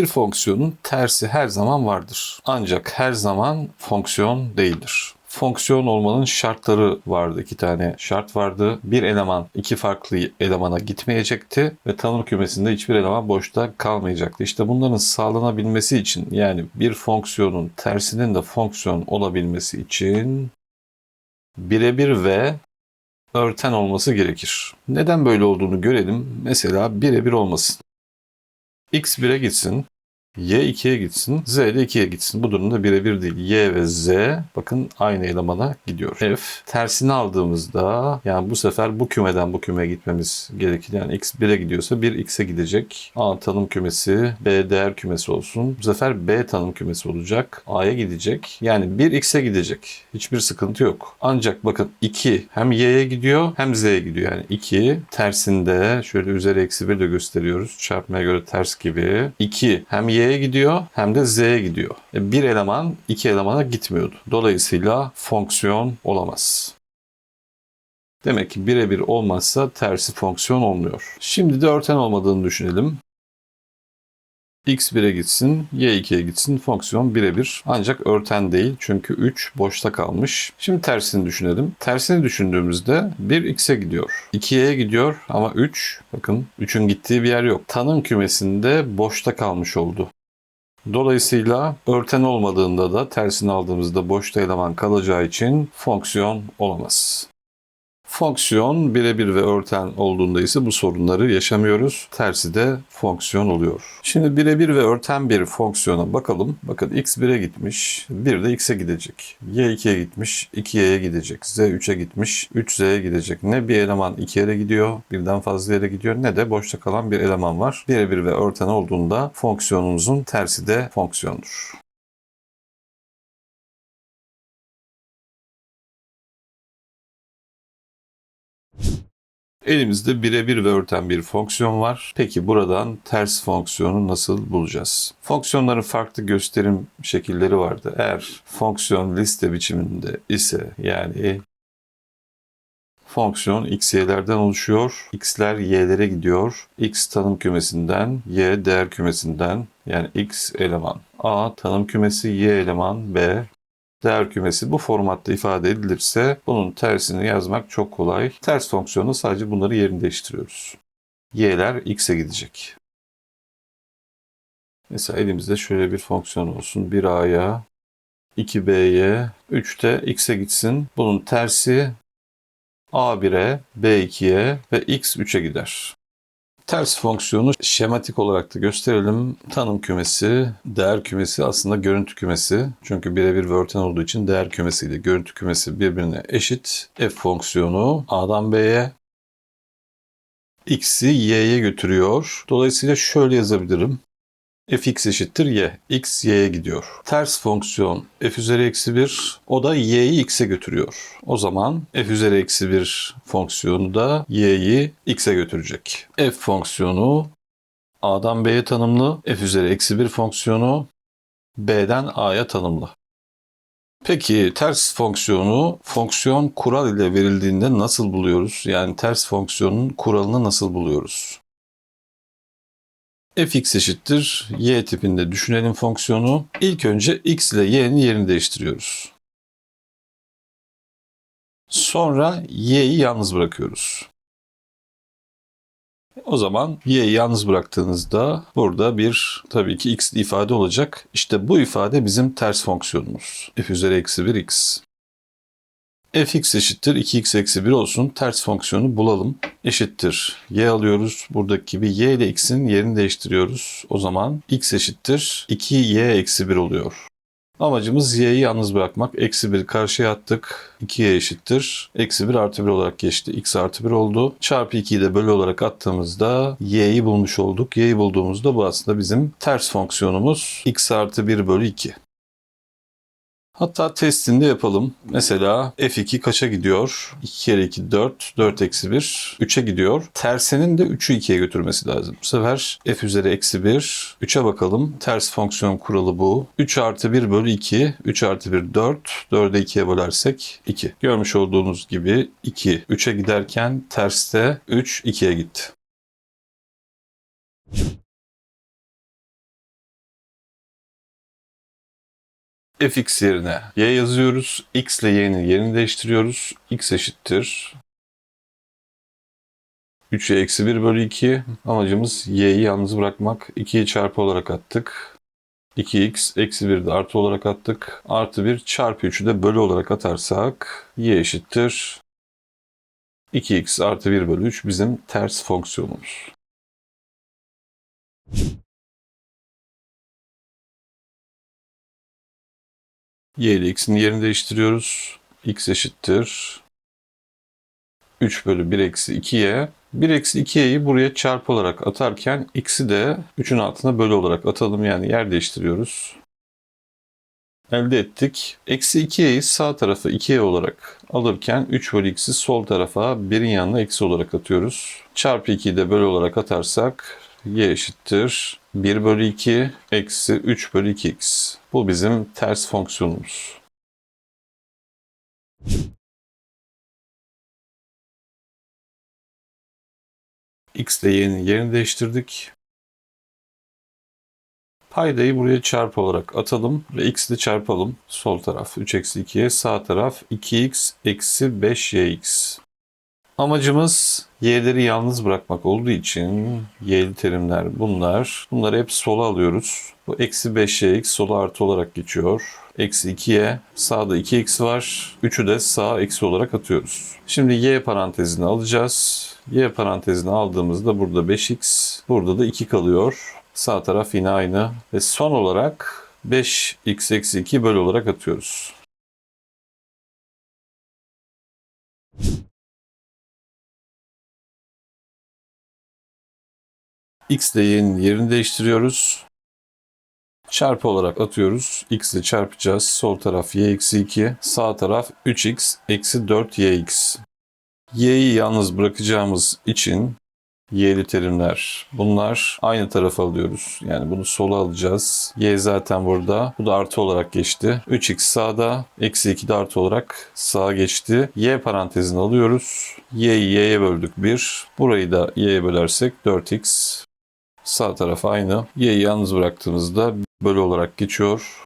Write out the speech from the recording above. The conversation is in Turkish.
Bir fonksiyonun tersi her zaman vardır. Ancak her zaman fonksiyon değildir. Fonksiyon olmanın şartları vardı. İki tane şart vardı. Bir eleman iki farklı elemana gitmeyecekti ve tanım kümesinde hiçbir eleman boşta kalmayacaktı. İşte bunların sağlanabilmesi için yani bir fonksiyonun tersinin de fonksiyon olabilmesi için birebir ve örten olması gerekir. Neden böyle olduğunu görelim. Mesela birebir olmasın. X 1'e gitsin, Y 2'ye gitsin, Z de 2'ye gitsin. Bu durumda birebir değil. Y ve Z bakın aynı elemana gidiyor. F tersini aldığımızda yani bu sefer bu kümeden bu kümeye gitmemiz gerekir. Yani X 1'e gidiyorsa 1 X'e gidecek. A tanım kümesi, B değer kümesi olsun. Bu sefer B tanım kümesi olacak. A'ya gidecek. Yani 1 X'e gidecek. Hiçbir sıkıntı yok. Ancak bakın 2 hem Y'ye gidiyor hem Z'ye gidiyor. Yani 2 tersinde şöyle üzeri eksi 1 de gösteriyoruz. Çarpmaya göre ters gibi. 2 hem Y'ye gidiyor hem de Z'ye gidiyor. E, bir eleman iki elemana gitmiyordu. Dolayısıyla fonksiyon olamaz. Demek ki birebir olmazsa tersi fonksiyon olmuyor. Şimdi de örten olmadığını düşünelim. X 1'e gitsin, Y 2'ye gitsin fonksiyon birebir. Ancak örten değil çünkü 3 boşta kalmış. Şimdi tersini düşünelim. Tersini düşündüğümüzde 1 X'e gidiyor. 2'ye gidiyor ama 3 bakın 3'ün gittiği bir yer yok. Tanım kümesinde boşta kalmış oldu. Dolayısıyla örten olmadığında da tersini aldığımızda boşta eleman kalacağı için fonksiyon olamaz. Fonksiyon birebir ve örten olduğunda ise bu sorunları yaşamıyoruz. Tersi de fonksiyon oluyor. Şimdi birebir ve örten bir fonksiyona bakalım. Bakın x 1'e gitmiş, 1 de x'e gidecek. y 2'ye gitmiş, 2y'ye gidecek. z 3'e gitmiş, 3z'ye gidecek. Ne bir eleman 2 yere gidiyor, birden fazla yere gidiyor ne de boşta kalan bir eleman var. Birebir ve örten olduğunda fonksiyonumuzun tersi de fonksiyondur. Elimizde birebir ve örten bir fonksiyon var. Peki buradan ters fonksiyonu nasıl bulacağız? Fonksiyonların farklı gösterim şekilleri vardı. Eğer fonksiyon liste biçiminde ise yani fonksiyon x, y'lerden oluşuyor. x'ler y'lere gidiyor. x tanım kümesinden, y değer kümesinden yani x eleman a tanım kümesi, y eleman b değer kümesi bu formatta ifade edilirse bunun tersini yazmak çok kolay. Ters fonksiyonu sadece bunları yerini değiştiriyoruz. Y'ler x'e gidecek. Mesela elimizde şöyle bir fonksiyon olsun. 1a'ya, 2b'ye, 3 de x'e gitsin. Bunun tersi a1'e, b2'ye ve x3'e gider. Ters fonksiyonu şematik olarak da gösterelim. Tanım kümesi, değer kümesi aslında görüntü kümesi. Çünkü birebir ve örten olduğu için değer kümesiyle görüntü kümesi birbirine eşit. F fonksiyonu A'dan B'ye, X'i Y'ye götürüyor. Dolayısıyla şöyle yazabilirim fx eşittir y. x y'ye gidiyor. Ters fonksiyon f üzeri eksi 1 o da y'yi x'e götürüyor. O zaman f üzeri eksi 1 fonksiyonu da y'yi x'e götürecek. f fonksiyonu a'dan b'ye tanımlı. f üzeri eksi 1 fonksiyonu b'den a'ya tanımlı. Peki ters fonksiyonu fonksiyon kural ile verildiğinde nasıl buluyoruz? Yani ters fonksiyonun kuralını nasıl buluyoruz? Fx eşittir y tipinde düşünelim fonksiyonu. İlk önce x ile y'nin yerini değiştiriyoruz. Sonra y'yi yalnız bırakıyoruz. O zaman y'yi yalnız bıraktığınızda burada bir tabii ki x ifade olacak. İşte bu ifade bizim ters fonksiyonumuz. f üzeri eksi 1 x fx eşittir 2x eksi 1 olsun. Ters fonksiyonu bulalım. Eşittir. y alıyoruz. Buradaki gibi y ile x'in yerini değiştiriyoruz. O zaman x eşittir 2y eksi 1 oluyor. Amacımız y'yi yalnız bırakmak. Eksi 1 karşıya attık. 2y eşittir. Eksi 1 artı 1 olarak geçti. x artı 1 oldu. Çarpı 2'yi de bölü olarak attığımızda y'yi bulmuş olduk. y'yi bulduğumuzda bu aslında bizim ters fonksiyonumuz. x artı 1 bölü 2. Hatta testini de yapalım. Mesela F2 kaça gidiyor? 2 kere 2 4, 4 eksi 1, 3'e gidiyor. Tersinin de 3'ü 2'ye götürmesi lazım. Bu sefer F üzeri eksi 1, 3'e bakalım. Ters fonksiyon kuralı bu. 3 artı 1 bölü 2, 3 artı 1 4, 4'e 2'ye bölersek 2. Görmüş olduğunuz gibi 2, 3'e giderken terste 3, 2'ye gitti. Fx yerine y yazıyoruz. x ile y'nin yerini değiştiriyoruz. x eşittir 3'e eksi 1 bölü 2. Amacımız y'yi yalnız bırakmak. 2'yi çarpı olarak attık. 2x eksi 1 de artı olarak attık. Artı 1 çarpı 3'ü de bölü olarak atarsak y eşittir 2x artı 1 bölü 3 bizim ters fonksiyonumuz. Y ile x'in yerini değiştiriyoruz. x eşittir 3 bölü 1 eksi 2y. 1 eksi 2y'yi buraya çarpı olarak atarken x'i de 3'ün altına bölü olarak atalım. Yani yer değiştiriyoruz. Elde ettik. Eksi 2y'yi sağ tarafa 2y olarak alırken 3 bölü x'i sol tarafa 1'in yanına eksi olarak atıyoruz. Çarpı 2'yi de bölü olarak atarsak y eşittir 1 bölü 2 eksi 3 bölü 2x. Bu bizim ters fonksiyonumuz. x ile y'nin yerini değiştirdik. Paydayı buraya çarpı olarak atalım ve x'i de çarpalım. Sol taraf 3 eksi 2'ye sağ taraf 2x eksi 5yx. Amacımız y'leri yalnız bırakmak olduğu için y'li terimler bunlar. Bunları hep sola alıyoruz. Bu eksi 5yx sola artı olarak geçiyor. Eksi 2'ye sağda 2x var. 3'ü de sağa eksi olarak atıyoruz. Şimdi y parantezini alacağız. Y parantezini aldığımızda burada 5x, burada da 2 kalıyor. Sağ taraf yine aynı. Ve son olarak 5x eksi 2 bölü olarak atıyoruz. X ile y'nin yerini değiştiriyoruz. Çarpı olarak atıyoruz. x ile çarpacağız. Sol taraf y eksi 2. Sağ taraf 3x eksi 4yx. y'yi yalnız bırakacağımız için y'li terimler bunlar aynı tarafa alıyoruz. Yani bunu sola alacağız. y zaten burada. Bu da artı olarak geçti. 3x sağda. Eksi 2 de artı olarak sağa geçti. y parantezini alıyoruz. y'yi y'ye böldük 1. Burayı da y'ye bölersek 4x. Sağ taraf aynı. Y'yi yalnız bıraktığımızda bölü olarak geçiyor.